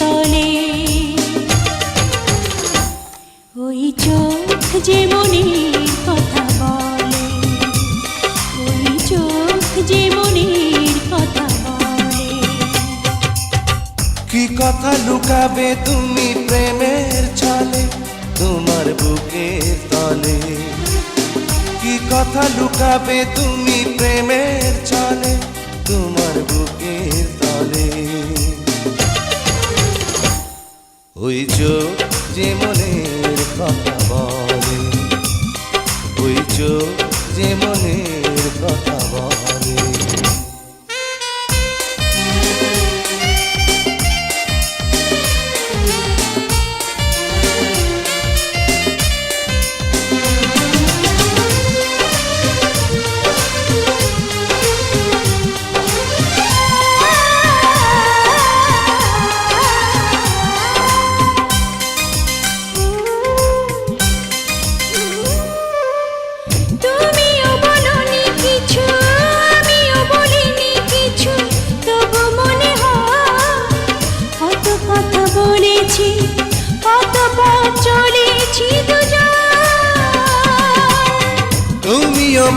তলে। ওই চোখ যে মনে কথা বলে, ওই চোখ যে মনের কথা কি কথা লুকাবে তুমি প্রেমের ছলে, তোমার বুকের তলে? কি কথা লুকাবে তুমি প্রেমের ছলে, তোমার বুকের তলে? ওই চোখ কথা বলে। ওই চোখ যে মনের কথা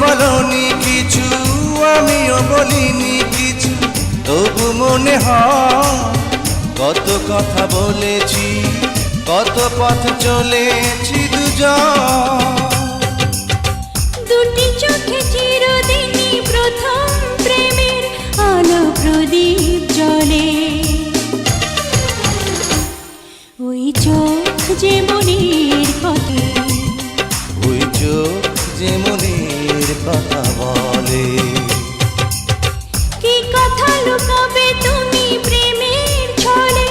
বলনি কিছু আমিও বলিনি কিছু। তবু মনে হয় কত কথা বলেছি কত পথ চলেছি দুজন। দুটি চোখে চিরদিনই প্রথম প্রেমের আলো প্রদীপ জ্বলে। ওই চোখ যে মনের কথা ওই চোখ যে মনের কথা বলে। কি কথা লুকাবে তুমি প্রেমের ছলে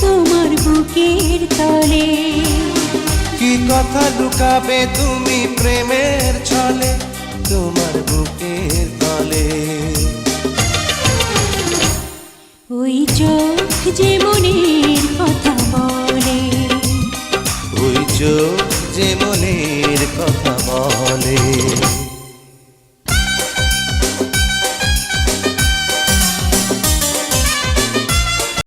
তোমার বুকের তলে? কি কথা লুকাবে তুমি প্রেমের ছলে তোমার বুকের তলে? ওই চোখ যে মনের কথা বলে। ওই চোখ যে মনের কথা বলে।